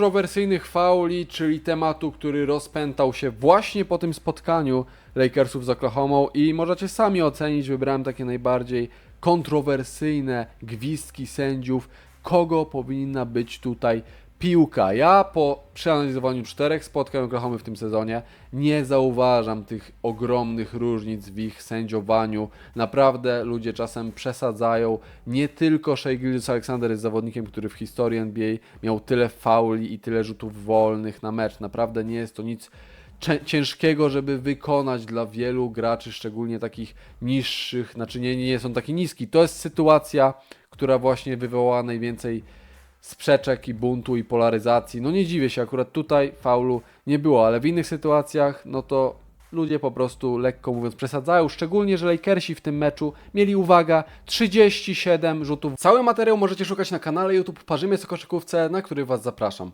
kontrowersyjnych fauli, czyli tematu, który rozpętał się właśnie po tym spotkaniu Lakersów z Oklahoma i możecie sami ocenić, wybrałem takie najbardziej kontrowersyjne gwizdki sędziów, kogo powinna być tutaj piłka. Ja po przeanalizowaniu czterech spotkań Oklahoma w tym sezonie nie zauważam tych ogromnych różnic w ich sędziowaniu. Naprawdę ludzie czasem przesadzają. Nie tylko Shea Gilgeous Alexander jest zawodnikiem, który w historii NBA miał tyle fauli i tyle rzutów wolnych na mecz. Naprawdę nie jest to nic ciężkiego, żeby wykonać dla wielu graczy, szczególnie takich niższych, znaczy nie, nie są taki niski. To jest sytuacja, która właśnie wywołała najwięcej sprzeczek i buntu i polaryzacji. No nie dziwię się, akurat tutaj faulu nie było, ale w innych sytuacjach, no to ludzie po prostu, lekko mówiąc, przesadzają, szczególnie, że Lakersi w tym meczu mieli, uwaga, 37 rzutów. Cały materiał możecie szukać na kanale YouTube Parzymy Sokoszykówce, na który Was zapraszam.